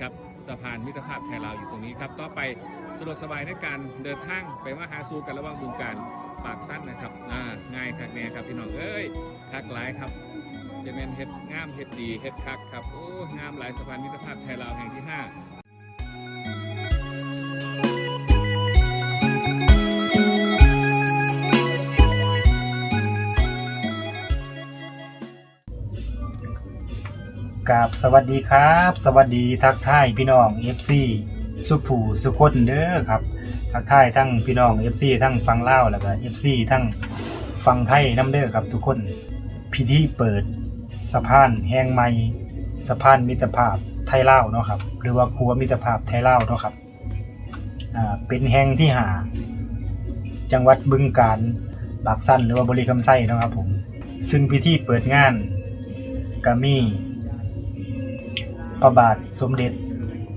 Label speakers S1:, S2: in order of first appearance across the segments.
S1: ครับสะพานมิตรภาพไทยลาวอยู่ตรงนี้ครับต่อไปสะดวกสบายในการเดินทางไปมาหาสู่กันระหว่างบึงการปากสั้นนะครับอ่าง่ายคักแน่ครับพี่น้องเอ้ยคักหลายครับจะเป็นเฮ็ดงามเฮ็ดดีเฮ็ดคักครับโอ้งามหลายสะพานมิตรภาพไทยลาวแห่งที่ ห้า
S2: กับสวัสดีครับ สวัสดีทักทายพี่น้อง FC สุผูสุคนเด้อครับ ทักทายทั้งพี่น้อง FC ทั้งฟังเล่าวแล้วก็ FC ทั้งฟังไทยน้ำเด้อครับทุกคน พิธีเปิดสะพานแห่งใหม่สะพานมิตรภาพไทยเล่าวเนาะครับ หรือว่าครัวมิตรภาพไทยเล่าวเนาะครับอ่าเป็นแห่งที่หา จังหวัดบึงกาฬปากสั้นหรือว่าบริคำไส้เนาะครับผม ซึ่งพิธีเปิดงานก็มี พระบาทสมเด็จ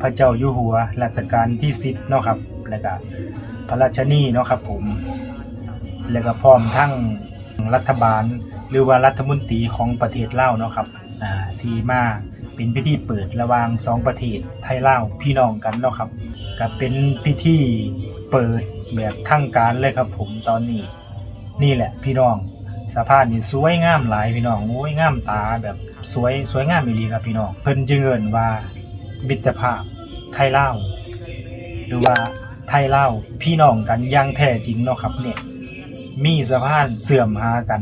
S2: พระเจ้าอยู่หัวรัชกาลที่10เนาะครับแล้วก็พระราชนีเนาะครับผมแล้วก็พร้อมทั้งรัฐบาลหรือว่ารัฐมนตรีของประเทศลาวเนาะครับอ่าที่มาเป็นพิธีเปิดระหว่างสองประเทศไทยลาวพี่น้องกันเนาะครับก็เป็นพิธีเปิดแบบทางการเลยครับผมตอนนี้ นี่แหละพี่น้อง สะพานนี่สวยงามหลายพี่น้องโอ้ยงามตาแบบสวยสวยงามอีหลีครับพี่น้องเพิ่นจึงเอิ้นว่ามิตรภาพไทยลาวหรือว่าไทยลาวพี่น้องกันอย่างแท้จริงเนาะครับเนี่ยมีสะพานเสื่อมหากัน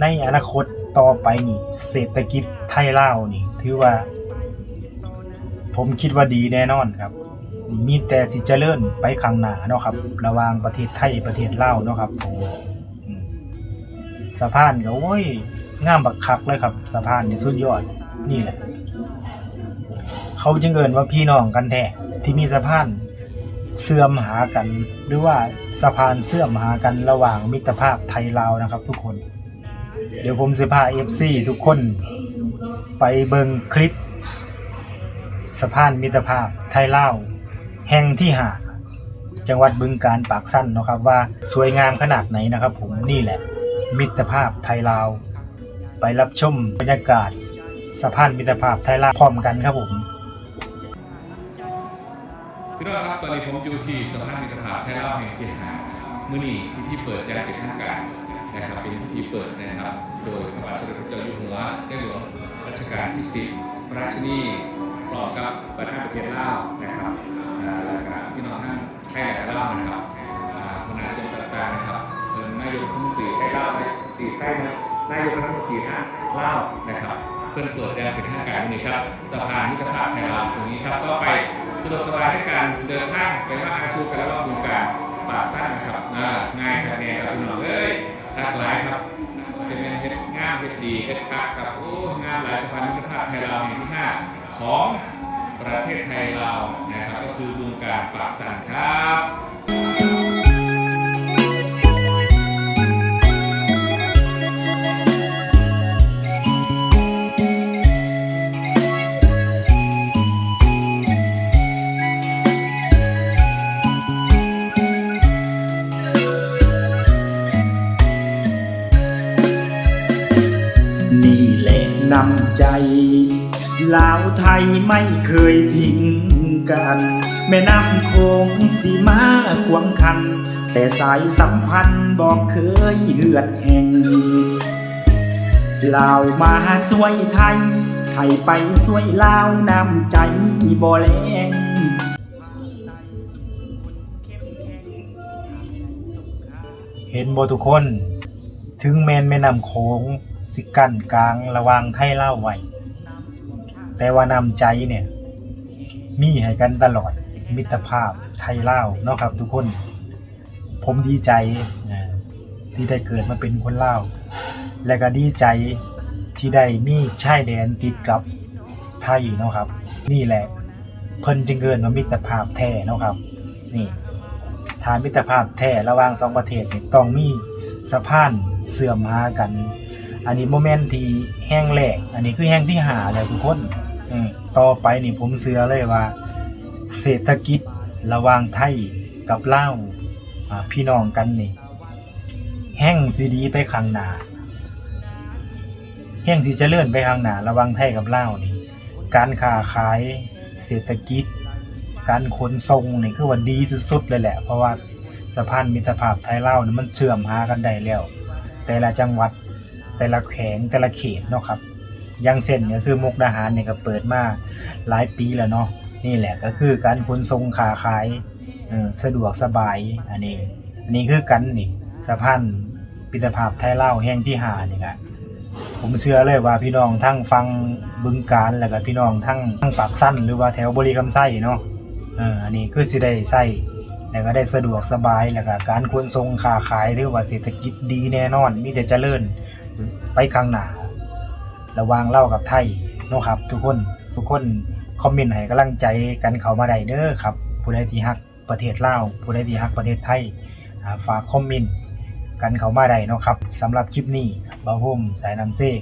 S2: ในอนาคตต่อไปนี่เศรษฐกิจไทยลาวนี่ถือว่า ผมคิดว่าดีแน่นอนครับ มีแต่สิเจริญไปข้างหน้าเนาะครับ ระหว่างประเทศไทยประเทศลาวเนาะครับ สะพานก็โอ้ยงามบักคักเลยครับสะพานนี่สุดยอดนี่แหละ เขาจึงเอินว่าพี่น้องกันแท้ที่มีสะพานเสื่อมหากัน หรือว่าสะพานเสื่อมหากันระหว่างมิตรภาพไทยลาวนะครับ ทุกคน เดี๋ยวผมสิพา FC ทุกคน ไปเบิ่งคลิป สะพานมิตรภาพไทยลาวแห่งที่หาจังหวัดบึงการปากสั้นนะครับว่าสวยงามขนาดไหนนะครับ ผมนี่แหละ มิตรภาพไทยลาว ไปรับชมบรรยากาศสะพานมิตรภาพไทยลาวพร้อมกันครับผม
S1: พี่น้องครับตอนนี้ผมอยู่ที่สะพานมิตรภาพไทยลาวแห่งที่ห้ามื้อนี้พิธีเปิดอย่างเป็นทางการนะครับเป็นพิธีเปิดนะครับ โดยพระบาทสมเด็จพระเจ้าอยู่หัวในหลวงรัชกาลที่10พระราชินีพร้อมกับประธานประเทศลาวนะครับอ่าแล้วก็พี่น้องทั้งไทยและลาวนะครับอ่าคณะสงฆ์ต่างๆนะครับเอ่อนายกรัฐมนตรีไทยลาว นะตีไทยนายกรัฐมนตรีท่าลานะครับเพื่อเปิดแดนเป็นทางการนี่ครับสะพานมิตรภาพไทยลาวตรงนี้ครับก็ไปสะดวกสบายในการเดินทางไปมาหาสู่กันระหว่างบึงการปากสั้นนะครับอ่าง่ายครับเนี่ยครับพี่น้องเอ้ยทักหลายครับจะเป็นเฮ็ดงามเฮ็ดดีเฮ็ดคักครับโอ้งามหลายสะพานมิตรภาพไทยลาวแห่งที่ห้าของประเทศไทยลาวนะครับก็คือบึงการปากสั้นครับ
S3: นี่แหละนำใจลาวไทยไม่เคยทิ้งกัน แม่น้ำโคงสีมาควงคัน แต่สายสัมพันธ์บอกเคยเหือดแห่งลาวมาสวยไทย ไทยไปสวยลาวนำใจบ่แลง
S2: เห็นบ่ทุกคน ถึงแมนแม่น้ำโขง สิกั้นกลางระว่างไทยเล่าไว้แต่ว่านำใจเนี่ยมีให้กันตลอดมิตรภาพไทยเล่าเนาะครับทุกคน ผมดีใจนะที่ได้เกิดมาเป็นคนเล่าและก็ดีใจที่ได้มีชายแดนติดกับไทยเนาะครับ นี่แหละเพิ่นจึงเกินมามิตรภาพแท้เนาะครับ นี่ฐานมิตรภาพแท้ระหว่างสองประเทศนี่ต้องมีสะพานเสื่อมหากัน อันนี้โมเมนต์ที่แห้งแรก อันนี้คือแห้งที่หาแล้วทุกคนอืมต่อไปนี่ผมเชื่อเลยว่า เศรษฐกิจระหว่างไทยกับลาวอ่าพี่น้องกันนี่แห้งสีดีไปข้างหน้าแห้งสิเจริญไปข้างหน้าระว่างไทยกับลาวนี่การค้าขายเศรษฐกิจ การขนส่งนี่คือว่าดีสุดๆเลยแหละ เพราะว่าสะพานมิตรภาพไทยลาวนี่มันเชื่อมหากันได้แล้ว แต่ละจังหวัด แต่ละแขวงแต่ละเขตเนาะครับยังเส้นก็คือมุกดาหารเนี่ยก็เปิดมาหลายปีแล้วเนาะนี่แหละก็คือการขนส่งค้าขายสะดวกสบายอันนี้อันนี้คือกันนี่สะพานมิตรภาพไทยลาแห่งที่หานี่ครับผมเชื่อเลยว่าพี่น้องทั้งฟังบึงการแล้วก็พี่น้องทั้งทั้งปากสั้นหรือว่าแถวบริคำไส้เนาะเอออันนี้คือสิได้ใส่แล้วก็ได้สะดวกสบายแล้วก็การขนส่งค้าขายหรือว่าเศรษฐกิจดีแน่นอนมีแต่เจริญ ไปข้างหน้าระวางเล่ากับไทยเนาะครับ ทุกคนทุกคนคอมเมนต์ให้กำลังใจกันเข้ามาได้เด้อครับ ผู้ใดที่ฮักประเทศลาวผู้ใดที่ฮักประเทศไทยฝากคอมเมนต์กันเขามาได้เนาะครับสำหรับคลิปนี้บาโฮมสายน้ำเซก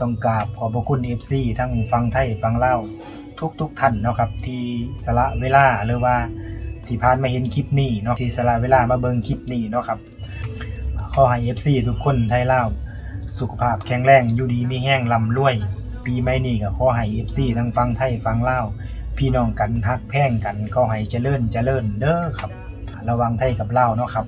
S2: ต้องกราบขอบพระคุณ FC ทั้งฟังไทยฟังเล่าทุกทุกๆท่านเนาะครับ ที่สละเวลาหรือว่าที่ผ่านมาเห็นคลิปนี้เนาะที่สละเวลามาเบิ่งคลิปนี้เนาะครับ ขอให้ FC ทุกคนไทยเล่าสุขภาพแข็งแรงอยู่ดีมีแห้งลำรวย ปีใหม่นี้ก็ขอให้ FC ทั้งฟังไทยฟังเล่าพี่น้องกันฮักแพ่งกันขอให้เจริญเจริญเด้อครับ ระวังไทยกับเล่าเนาะครับ